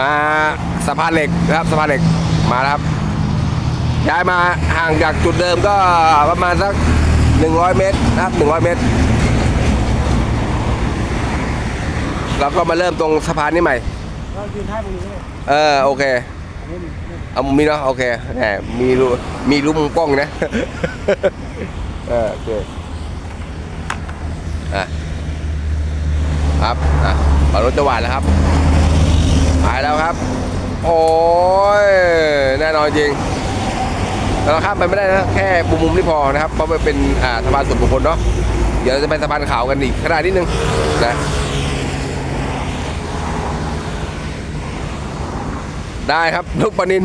มาสะพานเหล็กนะครับสะพานเหล็กมาแล้วครับ ย้ายมาห่างจากจุดเดิมก็ประมาณสัก 100 เมตรนะครับ 100 เมตรเราก็มาเริ่มตรงสะพานนี้ใหม่เรายืนท้ายตรงนี้เลยเออโอเคอันนี้นี่เอามุมนี้เนาะโอเคแหมมีรูมีรูมุมกล้องนะเออโอเคอะครับอะปารถจะหวานแล้วครับ หายแล้วครับ โอ้ยแน่นอนจริงแต่เราข้ามไปไม่ได้นะแค่มุมมุมนี่พอนะครับเพราะมันเป็นอ่าสะพานส่วนบุคคลเนาะเดี๋ยวเราจะไปสะพานขาวกันอีกขนาดนิดนึงนะได้ครับลูกปนิน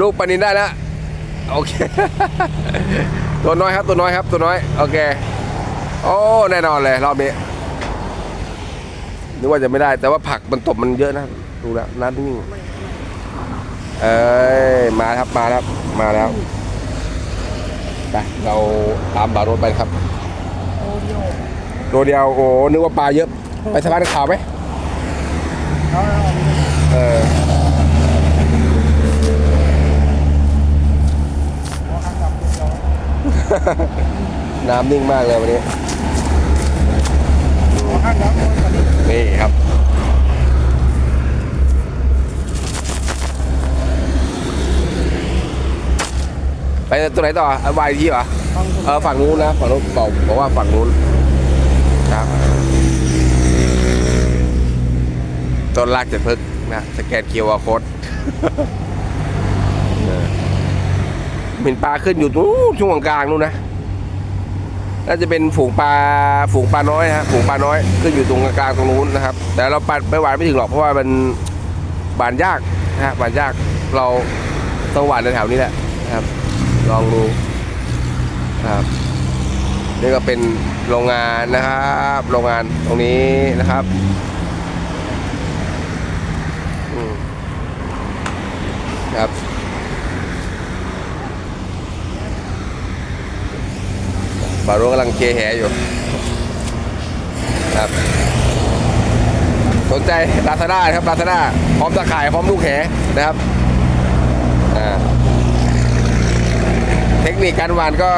ลูกปนินได้แล้วโอเค ตัวน้อยครับตัวน้อยครับตัวน้อยโอเค โอ้แน่นอนเลยรอบนี้นึกว่าจะไม่ได้แต่ว่าผักมันตบมันเยอะนะ ดูแล้วน้ำนิ่งเอ้ยมาครับมาครับมาแล้วไปเราตามบารถไปครับโอ้โยตัวเดียวโอ้นึกว่าปลาเยอะ ไปสะพานข่าวไหมเออน้ำนิ่งมากเลยวันนี้นี่ครับ ไปตัวไหนต่อวายที่เหรอข้างเออฝั่งนู้นนะฝั่งนู้นบอกบอกว่าฝั่งนู้นครับต้นลากจะพึกษ์นะสแกนเคียวอาโค้ดเห็นปลาขึ้นอยู่ตรงนู้นช่วงกลางนู้นนะน่าจะเป็นฝูงปลาฝูงปลาน้อยฮะฝูงปลาน้อยขึ้นอยู่ตรงกลางตรงนู้นนะครับ แต่เราปัดไปหวานไม่ถึงหรอกเพราะว่ามันหวานยากนะฮะหวานยากเราต้องหวานในแถวนี้แหละนะครับ ลองดูครับนี่ก็เป็นโรงงานนะครับโรงงานตรงนี้นะครับครับบาโรกำลังเคแหอยู่ครับ สนใจลาซาด้าครับลาซาด้าพร้อมตะข่ายพร้อมลูกแหนะครับอ่า เทคนิคการหวานก็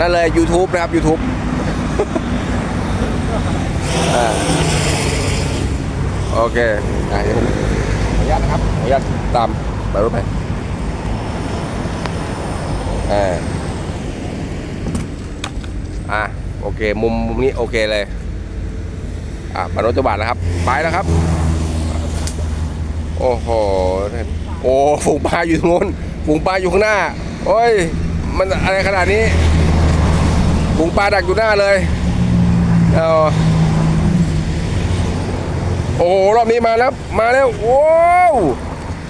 นั่นเลย YouTube นะครับ YouTube โอเคอะเดี๋ยวผมขออนุญาตนะครับขออนุญาตตามไปรถไปอ่าอะโอเค มุมมุมนี้โอเคเลย อะมารถจะบาทแล้วครับ ไปแล้วครับ โอ้โหโอ้ฝูงปลาอยู่ตรงนู้นฝูงปลาอยู่ข้างหน้า โอ้ย มันอะไรขนาดนี้ฝูงปลาดักอยู่หน้าเลยเอาโอ้โหรอบนี้มาแล้ว มาแล้วโอ้ว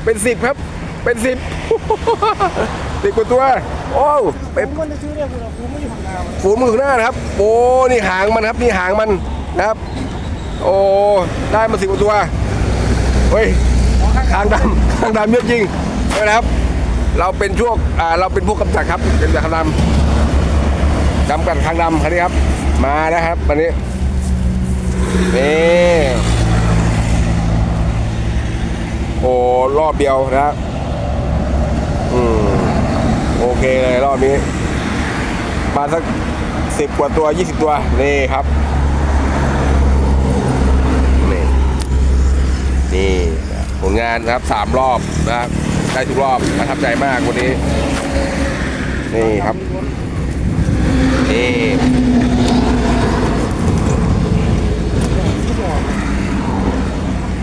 เป็นสิบครับ เป็นสิบสิบกว่าตัว โอ้เป็นฝูงมือข้างหน้านะครับ โอ้นี่หางมันครับ นี่หางมันนะครับ โอ้ได้มาสิบกว่าตัวเฮ้ยเอางคางดำคางดำเยอะจริงใช่ไหมครับ เราเป็นช่วงเราเป็นผู้กำจัดครับเป็นจากคางดำกำกัดคางดำคันนี้ครับ มาแล้วครับวันนี้นี่โอ้รอบเดียวนะอืมโอเคเลยรอบนี้ มาสักสิบกว่าตัวยี่สิบตัว นี่ครับนี่นี่ผลงานครับสามรอบนะครับ ได้ทุกรอบประทับใจมากวันนี้ นี่ครับ นี่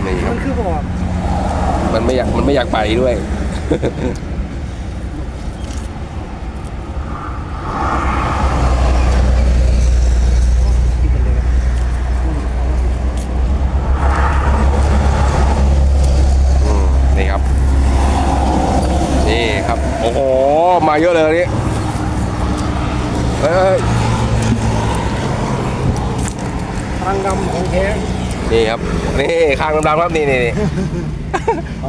นี่คมัรับนคือบอกมันไม่อยากมันไม่อยากไปด้วย ติดกันเลยครับ อืมนี่ครับ นี่ ครับ โอ้โห มาเยอะเลยวันนี้เฮ้ยทางดำของแท้นี่ครับ นี่ข้างดำๆครับ นี่นี่นี่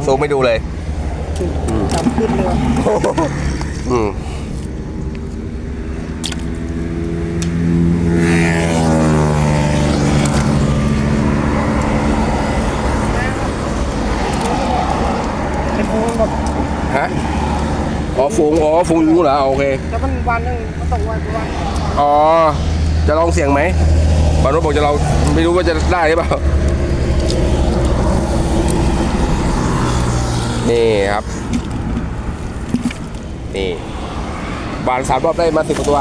ซูมไม่ดูเลยดำขึ้นเลยว่ะอืมหมด ฮะ อ๋อฝูงอ๋อฝูงอยู่เหรอโอเคแต่มันวันหนึงมันต้องวันวันอ๋อจะลองเสี่ยงไหมบางรถบอกจะลองไม่รู้ว่าจะได้หรือเปล่านี่ครับ นี่บานสามรอบได้มาสิบกว่าตัว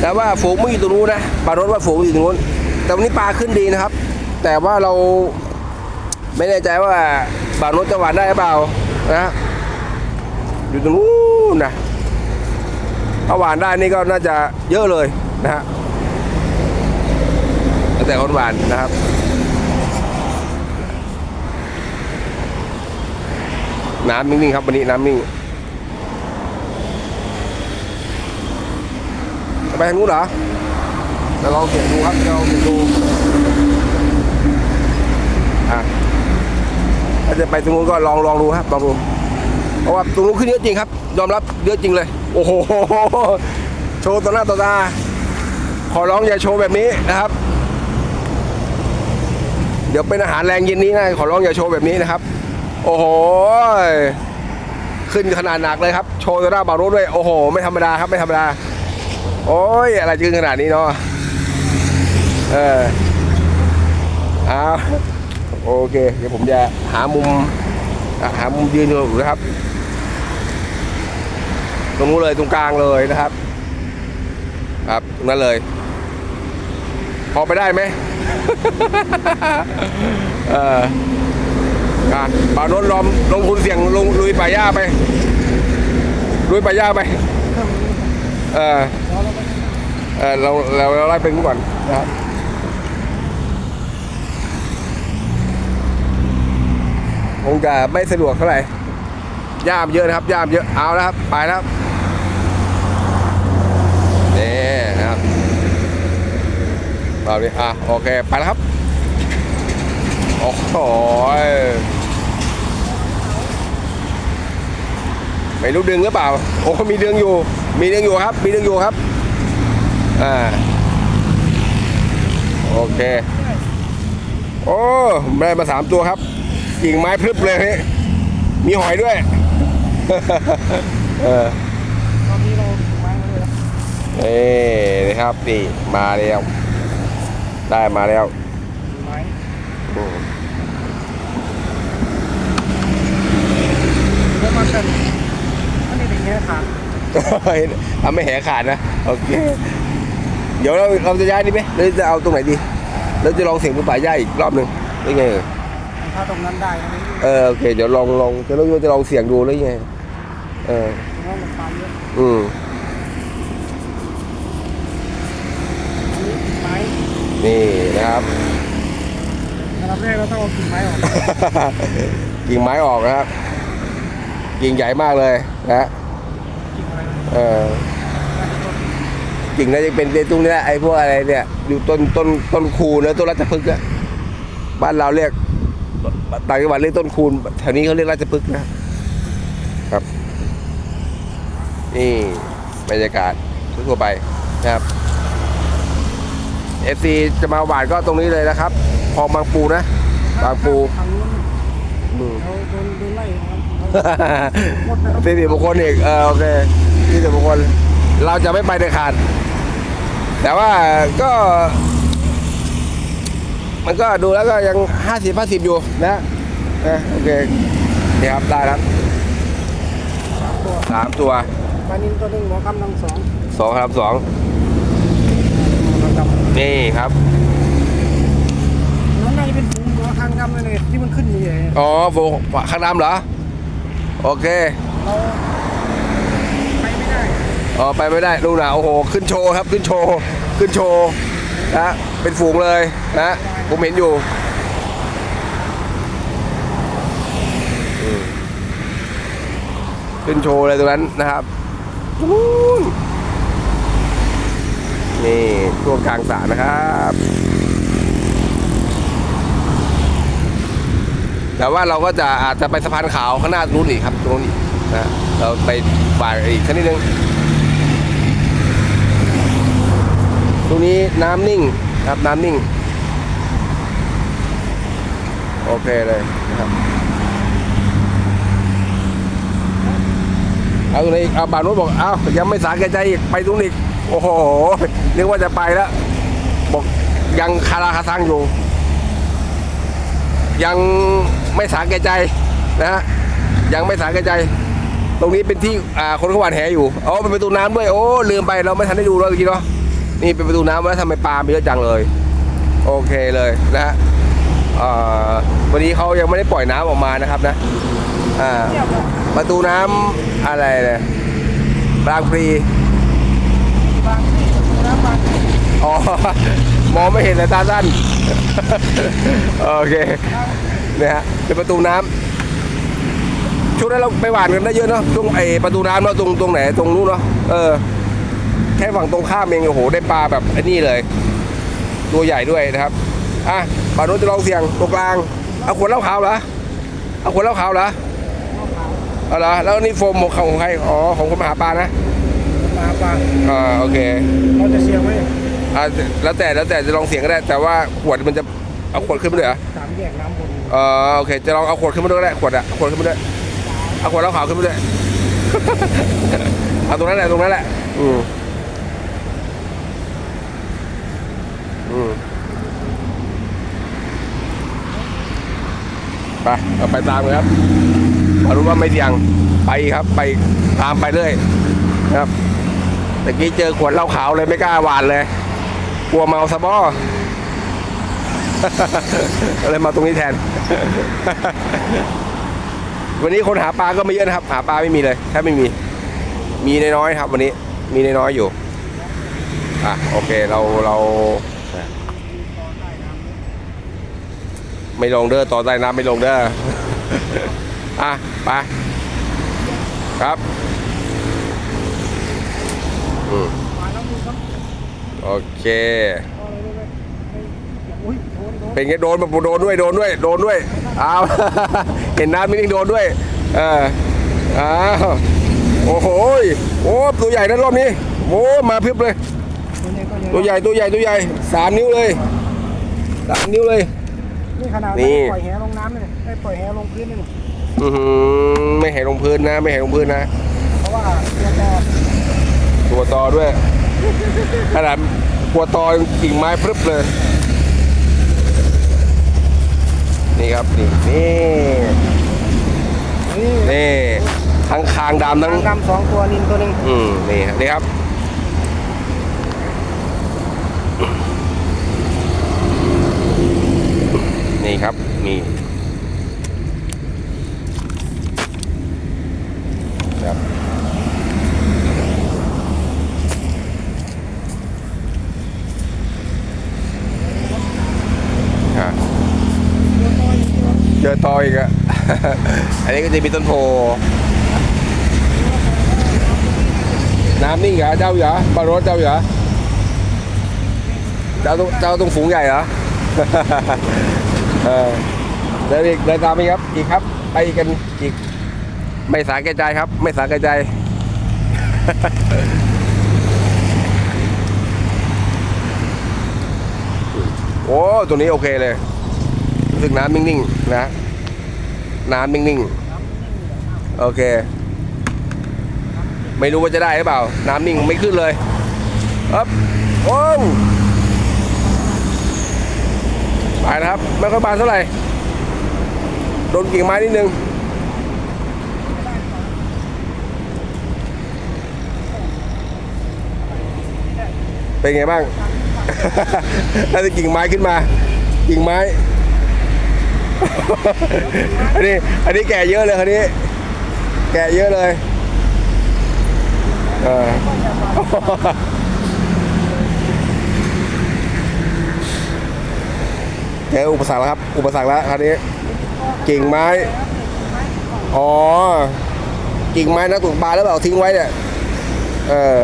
แต่ว่าฝูงไม่อยู่ตรงนู้นนะบางรถว่าฝูงอยู่ตรงนู้น แต่วันนี้ปลาขึ้นดีนะครับ แต่ว่าเราไม่แน่ใจว่าบางรถจะหวานได้หรือเปล่านะ อยู่ตรงนู้นนะถ้าหวานได้นี่ก็น่าจะเยอะเลยนะฮะแล้วแต่คนหวานนะครับน้ำนิ่งๆครับวันนี้น้ำนิ่งไปทางนู้นเหรอจะลองเสียงดูครับจะลองเสียงดูอะถ้าจะไปตรงนู้นก็ลองลองดูครับลองดู เพราะว่าตรงนู้นขึ้นเยอะจริงครับ ยอมรับเยอะจริงเลย โอ้โห โชว์ต่อหน้าต่อตา ขอร้องอย่าโชว์แบบนี้นะครับ เดี๋ยวเป็นอาหารแรงเย็นนี้นะ ขอร้องอย่าโชว์แบบนี้นะครับ โอ้โห ขึ้นขนาดหนักเลยครับ โชว์ต่อหน้าบารุด้วย โอ้โห ไม่ธรรมดาครับ ไม่ธรรมดา โอ้ย อะไรจะขึ้นขนาดนี้เนาะ เออเอาโอเค เดี๋ยวผมจะหามุม หามุมยืนดูนะครับ ตรงนู้นเลยตรงกลางเลยนะครับ ครับตรงนั้นเลย พอไปได้ไหมเอออะป่าโน้นลอมลงทุนเสี่ยงลงลุยป่าหญ้าไปลุยป่าหญ้าไปเออเออเราเราเราไล่ไปก่อนนะครับ คงจะไม่สะดวกเท่าไหร่ย่ามเยอะนะครับย่ามเยอะเอาแล้วครับ ไปแล้วครับนี่นะครับเราดิอะโอเคไปแล้วครับโอ้โหไม่รู้ดึงหรือเปล่า โอ้มีดึงอยู่ มีดึงอยู่ครับ มีดึงอยู่ครับอ่าโอเค โอ้ได้มาสามตัวครับ กิ่งไม้พรึบเลยนี่มีหอยด้วยเออตอนนี้เราถึงไม้มาเลยนะนี่นะครับนี่มาแล้วได้มาแล้วถึงไม้อืมแล้วมากันอันนี้เป็นแค่ขาทำไม่แหขาดนะโอเคเดี๋ยวเราเราจะย้ายดีไหมหรือจะเอาตรงไหนดีเราจะลองเสียงมือป่าย่าอีกรอบหนึ่งได้ไงเอ่ย ถ้าตรงนั้นได้นะเออโอเคเดี๋ยวลองลองจะเราจะลองเสียงดูหรือยังไงเออตรงนั้นมันปานเยอะอืมอันนี้กิ่งไม้นี่นะครับ อันดับแรกเราต้องเอากิ่งไม้ออกกิ่งไม้ออกนะครับ กิ่งใหญ่มากเลยนะกิ่งอะไรนะเออน่าจะต้นกิ่งน่าจะเป็นตรงนี้แหละไอ้พวกอะไรเนี่ยอยู่ต้นต้นต้นคูนแล้วต้นราชพฤกษ์อะบ้านเราเรียก ต่างจังหวัดเรียกต้นคูนแถวนี้เขาเรียกราชพฤกษ์นะครับ นี่บรรยากาศทั่วๆไปนะครับเอฟซีจะมาหวานก็ตรงนี้เลยนะครับคลองบางปูนะบางปูทางนู้นอืมเราโดนโดนไล่นะครับหมดนะครับสี่สิบกว่าคนอีกเออโอเคสี่สิบกว่าคนเราจะไม่ไปเด็ดขาด แต่ว่าก็ มันก็ดูแล้วก็ยังห้าสิบห้าสิบอยู่นะนะโอเคนี่ครับได้แล้วสามตัวสามตัวปลานินตัวหนึ่งหัวคำทั้งสองสองครับสองหัวดำนี่ครับนั่นน่าจะเป็นฝูงหัวคางดำเลยที่มันขึ้นอยู่ใหญ่อ๋อโฟข้างดำเหรอ โอเคเราไปไม่ได้อ๋อไปไม่ได้ดูนะโอ้โห ขึ้นโชว์ครับขึ้นโชว์ขึ้นโชว์นะเป็นฝูงเลยนะ ผมเห็นอยู่ขึ้นโชว์เลยตรงนั้นนะครับอู้ยนี่ช่วงกลางสระนะครับ แต่ว่าเราก็จะอาจจะไปสะพานขาวข้างหน้าตรงนู้นอีกครับตรงนู้นอีกนะเราไปบ่ายอีกสักนิดนึงตรงนี้น้ำนิ่งครับน้ำนิ่ง โอเคเลยนะครับเอาตรงนี้เอาบานุบอกเอายังไม่สาแก่ใจอีกไปตรงนี้โอ้โหนึกว่าจะไปแล้ว บอกยังคาราคาซังอยู่ ยังไม่สาแก่ใจนะฮะยังไม่สาแก่ใจ ตรงนี้เป็นที่อ่าคนเขาหวานแหอยู่อ๋อเป็นประตูน้ำด้วยโอ้ลืมไปเราไม่ทันได้ดูแล้วเมื่อกี้เนาะนี่เป็นประตูน้ำแล้วทำไมปลามีเยอะจังเลย โอเคเลยนะฮะ วันนี้เขายังไม่ได้ปล่อยน้ำออกมานะครับนะประตูน้ำอะไรเนี่ยบางพลีบางที่น้ำบางที่อ๋อมองไม่เห็นเลยตาสั้นโอเคเนี่ยฮะเป็นประตูน้ำช่วงนั้นเราไปหวานกันได้เยอะเนาะช่วงไอประตูน้ำเนาะตรงตรงไหนตรงนู้นเนาะเออแค่ฝั่งตรงข้ามเองโอ้โหได้ปลาแบบไอ้นี่เลย ตัวใหญ่ด้วยนะครับอะ ปลาโน้นจะลองเสี่ยงตรงกลาง เอาขวดเหล้าขาวเหรอ เอาขวดเหล้าขาวเหรอเอาเหรอแล้วนี่โฟมของของใคร อ๋อ ของคนมาหาปลานะมาบางอ่าโอเค เราจะเสียงไหมอ่าแล้วแต่แล้วแต่จะลองเสียงก็ได้ แต่ว่าขวดมันจะเอาขวดขึ้นมาด้วยเหรอสามแยกน้ำบนเออโอเค จะลองเอาขวดขึ้นมาด้วยก็ได้ ขวดอะขวดขึ้นมาด้วย เอาขวดเหล้าขาวขึ้นมาด้วย เอาตรงนั้นแหละตรงนั้นแหละ อืม ไปเอาไปตามเลยครับมารู้ว่าไม่เสี่ยงไปครับไปตามไปเรื่อยนะครับตะกี้เจอขวดเหล้าขาวเลยไม่กล้าหวานเลย กลัวเมาสะบอก็เลยมาตรงนี้แทน วันนี้คนหาปลาก็ไม่เยอะนะครับ หาปลาไม่มีเลยแทบไม่มี มีน้อยๆครับ วันนี้ มีน้อยๆอยู่ อะโอเคเราเรา ไม่ลงเด้อต่อใต้น้ำไม่ลงเด้ออะไปครับโอเคเป็นไงโดนแบบโดนด้วยโดนด้วยโดนด้วยอ้าวเห็นน้ำนิ่งโดนด้วยเอออ้าวโอ้โหโอ้ตัวใหญ่นะรอบนี้โอ้มาเพียบเลย ตัวใหญ่ตัวใหญ่ตัวใหญ่สามนิ้วเลยสามนิ้วเลย นี่ขนาดนี่ ไม่ปล่อยแหลงน้ำเลยไม่ปล่อยแหลงพื้นเลยนี่อือหือไม่ให้ลงพื้นนะ ไม่ให้ลงพื้นนะ เพราะว่าตัวต่อตัวตอด้วยขนาดตัวตอกิ่งไม้พรึบเลย นี่ครับ นี่นี่นี่นี่ทั้งคางดำทั้งทางดำสองตัวนินตัวหนึ่งอืมนี่ฮะนี่ครับ นี่ครับ นี่ ครับเจอตออีกอะอันนี้ก็จะมีต้นโพ น้ำนิ่งเหรอเจ้าเหรอปลารสเจ้าเหรอเจ้าตรงเจ้าตรงฝูงใหญ่เหรอเออเดินอีกเดินตามอีกครับ อีกครับ ไปกันอีก ไม่สาแก่ใจครับ ไม่สาแก่ใจ โอ้ตัวนี้โอเคเลยรู้สึกน้ำนิ่งๆนะน้ำนิ่งๆ โอเค ไม่รู้ว่าจะได้หรือเปล่า น้ำนิ่งไม่ขึ้นเลยอ๊บโอ้ไปนะครับ ไม่ค่อยบานเท่าไหร่ โดนกิ่งไม้นิดนึง เป็นไงบ้าง น่าจะกิ่งไม้ขึ้นมา กิ่งไม้ อันนี้ อันนี้แก่เยอะเลยคันนี้ แก่เยอะเลยเออเจออุปสรรคแล้วครับ อุปสรรคแล้วคราวนี้ กิ่งไม้ อ๋อ กิ่งไม้นักตกปลาแล้วเปล่าทิ้งไว้เนี่ย เออ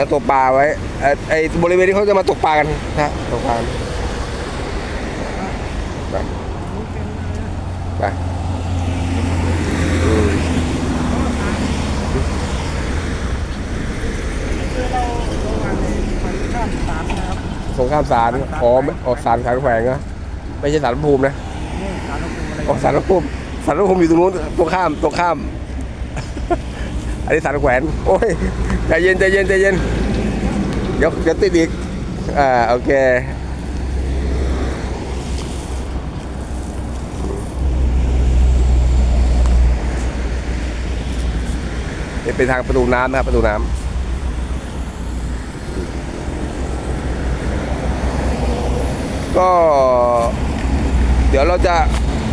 นักตกปลาไว้เอ่อไอ้บริเวณที่เขาจะมาตกปลากันนะตกปลากันไปไปอืมคือเราโรงงานในพันข้ามสามนะครับสงครามสารอ๋อไม่อ๋อสารสารแขวงนะไม่ใช่สารพระภูมินะนี่สารภูมิอะไรอ๋อสารพระภูมิสารพระภูมิอยู่ตรงนู้นตรงข้ามตรงข้าม อันนี้สันแขวน โอ้ยใจเย็นใจเย็นใจเย็นเดี๋ยวเดี๋ยวติดอีก อ่า โอเค นี่เป็นทางประตูน้ำนะครับ ประตูน้ำก็เดี๋ยวเราจะ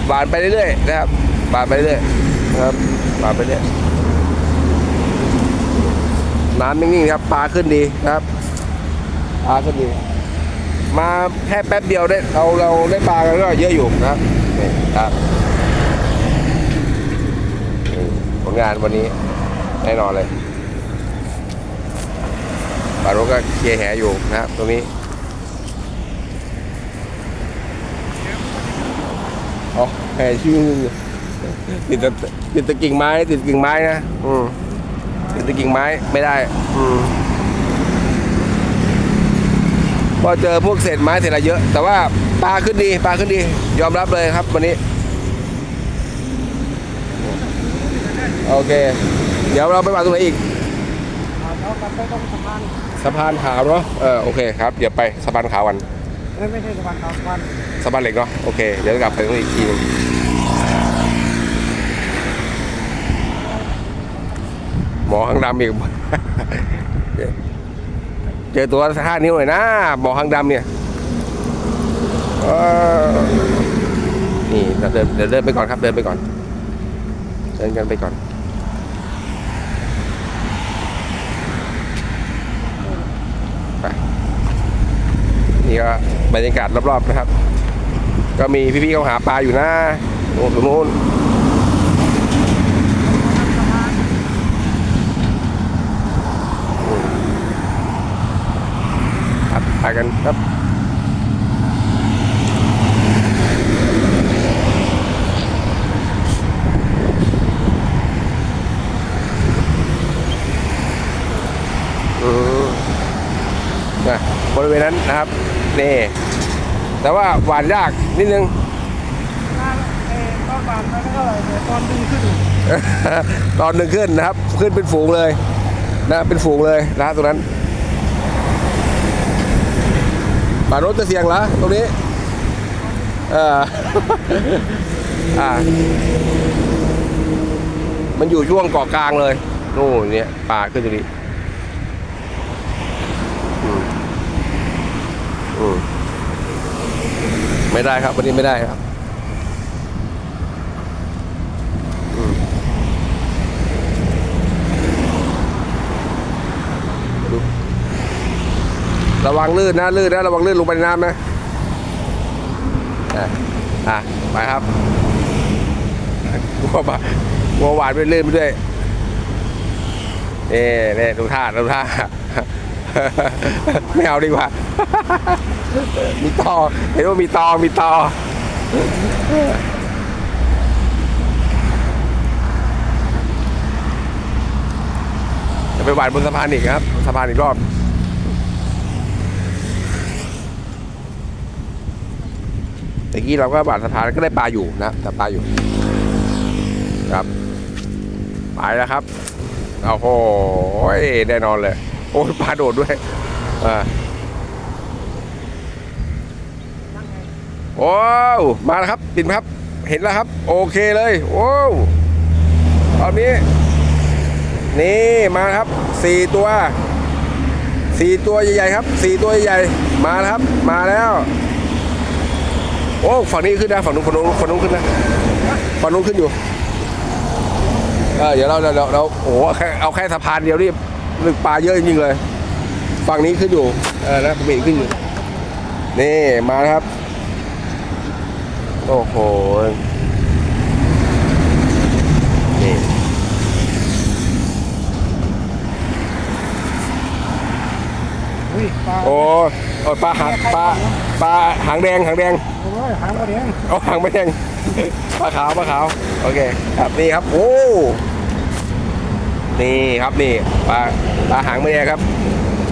หวานไปเรื่อยๆนะครับหวานไปเรื่อยๆนะครับหวานไปเรื่อย น้ำนิ่งๆครับปลาขึ้นดีนะครับปลาขึ้นดี มาแค่แป๊บเดียวได้เราเราได้ปลากันก็เยอะอยู่นะครับนี่ครับผลงานวันนี้แน่นอนเลยปลาโรก็เคลียร์แหอยู่นะครับตรงนี้อ๋อแห่ชื่อติดต่ติดตะกิ่งไม้ติดกิ่งไม้นะ อืม ติดแตะกิ่งไม้ไม่ได้อืมพอเจอพวกเศษไม้เศษอะไรเยอะ แต่ว่าปลาขึ้นดีปลาขึ้นดี ยอมรับเลยครับวันนี้ โอเค เดี๋ยวเราไปวางตรงไหนอีกอ่าแล้วกลับไปตรงสะพานสะพานขาวเนาะเออโอเคครับเดี๋ยวไปสะพานขาวกันเอ้ยไม่ใช่สะพานขาวสะพานสะพานเหล็กเนาะโอเค เดี๋ยวกลับไปตรงนี้อีกทีหนึง หมอหางดำอีกเจอตัวห้านิ้วหน่อยนะหมอหางดำเนี่ยนี่เราเดินเดี๋ยวเดินไปก่อนครับ เดินไปก่อน เดินกันไปก่อนไปนี่ก็บรรยากาศรอบๆนะครับ ก็มีพี่ๆเขาหาปลาอยู่นะโอ้ตรงนู้น ครับไปกันครับอืมนะบริเวณนั้นนะครับนี่แต่ว่าหวานยากนิดนึงหน้าเอ้ยตอนบานไปแล้วก็เลยเดี๋ยวตอนดึงขึ้น ตอนหนึ่งขึ้นนะครับ ขึ้นเป็นฝูงเลยนะเป็นฝูงเลยนะตรงนั้น ป่ารถจะเสี่ยงเหรอตรงนี้ เอออ่า มันอยู่ช่วงเกาะกลางเลยนู่นเนี่ยป่าขึ้นตรงนี้อืมอืมไม่ได้ครับวันนี้ไม่ได้ครับ ระวังลื่นนะลื่นนะระวังลื่นลงไปในน้ำนะอะไปครับกลัวปะกลัวหวานไปลื่นไปด้วยนี่นี่ดูท่าดูท่าไม่เอาดีกว่า มีตอเห็นว่ามีตอมีตอจะไปหวานบนสะพานอีกครับสะพานอีกรอบ ตะกี้เราก็บาดสะพานก็ได้ปลาอยู่นะแต่ปลาอยู่ ครับไปแล้วครับโอ้โหแน่นอนเลย โอ้ปลาโดดด้วยอ่าโอ้มาแล้วครับปิ่นครับ เห็นแล้วครับ โอเคเลย โอ้ตอนนี้ นี่มาครับสี่ตัวสี่ตัวใหญ่ๆครับสี่ตัวใหญ่ๆมาแล้วครับ มาแล้ว โอ้ฝั่งนี้ขึ้นนะฝั่งนู้นฝั่งนู้นฝั่งนู้นขึ้นนะฝั่งนู้นขึ้นอยู่เออเดี๋ยวเราเราเราเราโอ้โหแค่เอาแค่สะพานเดียวนี่ลึกปลาเยอะจริงๆเลย ฝั่งนี้ขึ้นอยู่เออนะผมเห็นขึ้นอยู่นี่มาแล้วครับ โอ้โหนี่อุ้ยปลาโอ้ โอ้ปลาหางปลาปลาหางแดงหางแดงโอ้ยหางกระเดียงเอาหางไม่แดงปลาขาวปลาขาวโอเคครับนี่ครับโอ้นี่ครับนี่ปลาปลาหางไม่แดงครับ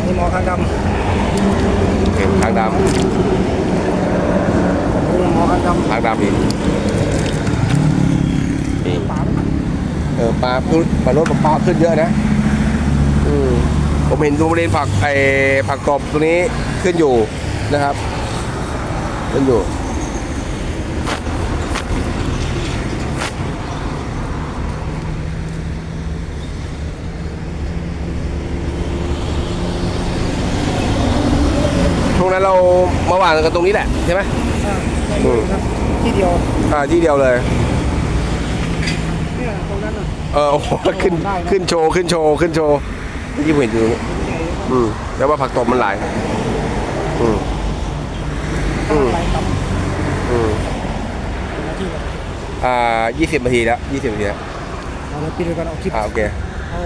นี่หมอคางดำหางดนี่หมอคางดำำหางดำนี่นี่ปลาเออปปลาขึ้นปลารถปลาขึ้นเยอะนะอืม ผมเห็นตรงบริเวณผักไอผักตบตรงนี้ขึ้นอยู่นะครับขึ้นอยู่ ช่วงนั้นเรามาหวานกันตรงนี้แหละใช่ไหมอ่าได้เลยครับที่เดียวอ่าที่เดียวเลยเนี่ยตรงนั้นน่ะเออโอ้โหขึ้นได้นะขึ้นโชว์ขึ้นโชว์ขึ้นโชว์ เมื่อกี้ผมเห็นอยู่ตรงนี้ใหญ่ครับอืมแล้วว่าผักตบมันหลาย อืมอืมไปตอืมำนาทีก่อนอ่ายี่สิบนาทีแล้วยี่สิบนาทีแล้ว เอาเราปิดไปก่อนเอาคลิปอ่าโอเค เอา